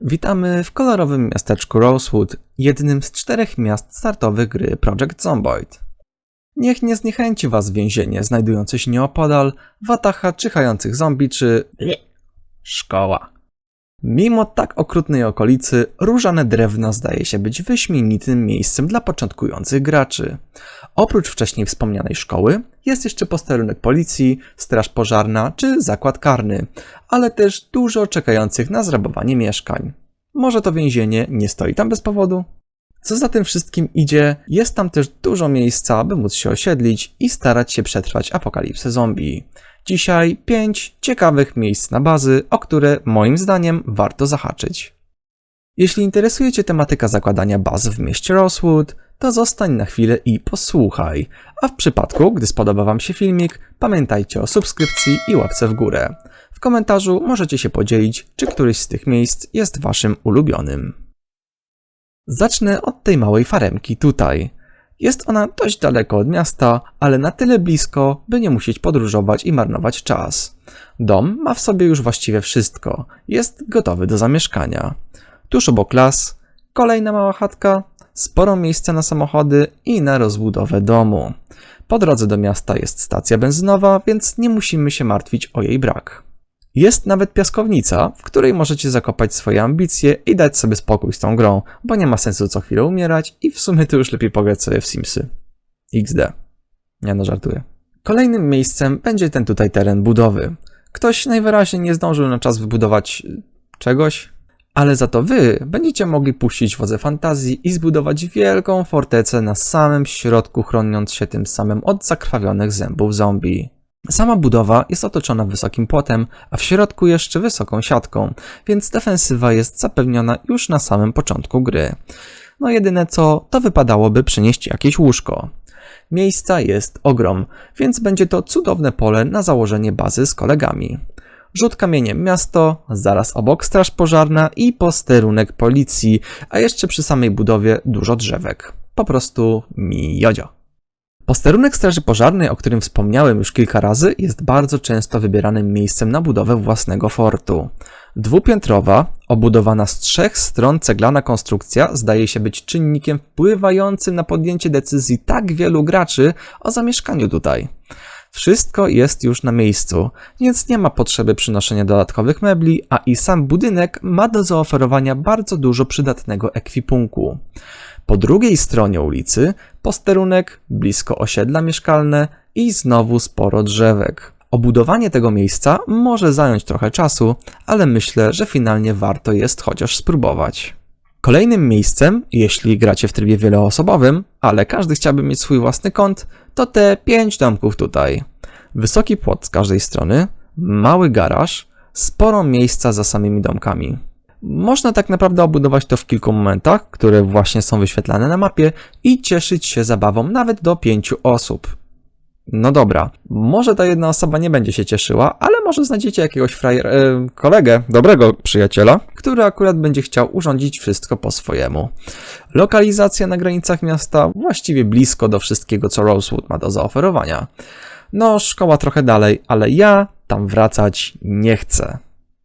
Witamy w kolorowym miasteczku Rosewood, jednym z czterech miast startowych gry Project Zomboid. Niech nie zniechęci was więzienie znajdujące się nieopodal, watacha czyhających zombie czy... szkoła. Mimo tak okrutnej okolicy, różane drewno zdaje się być wyśmienitym miejscem dla początkujących graczy. Oprócz wcześniej wspomnianej szkoły, jest jeszcze posterunek policji, straż pożarna czy zakład karny, ale też dużo czekających na zrabowanie mieszkań. Może to więzienie nie stoi tam bez powodu? Co za tym wszystkim idzie, jest tam też dużo miejsca, by móc się osiedlić i starać się przetrwać apokalipsę zombie. Dzisiaj 5 ciekawych miejsc na bazy, o które moim zdaniem warto zahaczyć. Jeśli interesuje Cię tematyka zakładania baz w mieście Rosewood, to zostań na chwilę i posłuchaj. A w przypadku, gdy spodoba Wam się filmik, pamiętajcie o subskrypcji i łapce w górę. W komentarzu możecie się podzielić, czy któryś z tych miejsc jest Waszym ulubionym. Zacznę od tej małej faremki tutaj. Jest ona dość daleko od miasta, ale na tyle blisko, by nie musieć podróżować i marnować czas. Dom ma w sobie już właściwie wszystko. Jest gotowy do zamieszkania. Tuż obok las, kolejna mała chatka, sporo miejsca na samochody i na rozbudowę domu. Po drodze do miasta jest stacja benzynowa, więc nie musimy się martwić o jej brak. Jest nawet piaskownica, w której możecie zakopać swoje ambicje i dać sobie spokój z tą grą, bo nie ma sensu co chwilę umierać i w sumie to już lepiej pograć sobie w Simsy. XD. Nie no, żartuję. Kolejnym miejscem będzie ten tutaj teren budowy. Ktoś najwyraźniej nie zdążył na czas wybudować y, czegoś, ale za to wy będziecie mogli puścić wodze fantazji i zbudować wielką fortecę na samym środku, chroniąc się tym samym od zakrwawionych zębów zombie. Sama budowa jest otoczona wysokim płotem, a w środku jeszcze wysoką siatką, więc defensywa jest zapewniona już na samym początku gry. No jedyne co, to wypadałoby przynieść jakieś łóżko. Miejsca jest ogrom, więc będzie to cudowne pole na założenie bazy z kolegami. Rzut kamieniem miasto, zaraz obok straż pożarna i posterunek policji, a jeszcze przy samej budowie dużo drzewek. Po prostu mi jodzio. Posterunek Straży Pożarnej, o którym wspomniałem już kilka razy, jest bardzo często wybieranym miejscem na budowę własnego fortu. Dwupiętrowa, obudowana z trzech stron ceglana konstrukcja zdaje się być czynnikiem wpływającym na podjęcie decyzji tak wielu graczy o zamieszkaniu tutaj. Wszystko jest już na miejscu, więc nie ma potrzeby przynoszenia dodatkowych mebli, a i sam budynek ma do zaoferowania bardzo dużo przydatnego ekwipunku. Po drugiej stronie ulicy posterunek, blisko osiedla mieszkalne i znowu sporo drzewek. Obudowanie tego miejsca może zająć trochę czasu, ale myślę, że finalnie warto jest chociaż spróbować. Kolejnym miejscem, jeśli gracie w trybie wieloosobowym, ale każdy chciałby mieć swój własny kąt, to te pięć domków tutaj. Wysoki płot z każdej strony, mały garaż, sporo miejsca za samymi domkami. Można tak naprawdę obudować to w kilku momentach, które właśnie są wyświetlane na mapie i cieszyć się zabawą nawet do pięciu osób. No dobra, może ta jedna osoba nie będzie się cieszyła, ale może znajdziecie jakiegoś frajer, e, kolegę, dobrego przyjaciela, który akurat będzie chciał urządzić wszystko po swojemu. Lokalizacja na granicach miasta właściwie blisko do wszystkiego, co Rosewood ma do zaoferowania. No, szkoła trochę dalej, ale ja tam wracać nie chcę.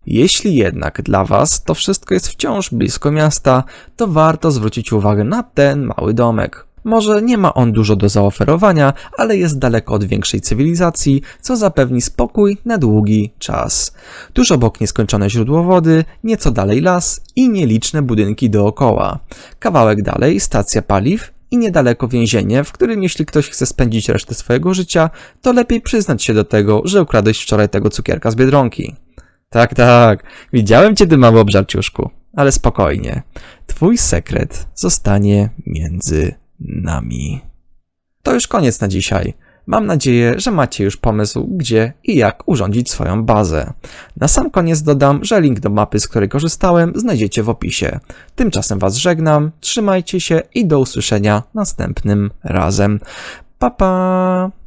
Jeśli jednak dla Was to wszystko jest wciąż blisko miasta, to warto zwrócić uwagę na ten mały domek. Może nie ma on dużo do zaoferowania, ale jest daleko od większej cywilizacji, co zapewni spokój na długi czas. Tuż obok nieskończone źródło wody, nieco dalej las i nieliczne budynki dookoła. Kawałek dalej stacja paliw i niedaleko więzienie, w którym jeśli ktoś chce spędzić resztę swojego życia, to lepiej przyznać się do tego, że ukradłeś wczoraj tego cukierka z Biedronki. Tak, tak. Widziałem cię, ty mały obżarciuszku. Ale spokojnie. Twój sekret zostanie między nami. To już koniec na dzisiaj. Mam nadzieję, że macie już pomysł, gdzie i jak urządzić swoją bazę. Na sam koniec dodam, że link do mapy, z której korzystałem, znajdziecie w opisie. Tymczasem Was żegnam, trzymajcie się i do usłyszenia następnym razem. Pa pa!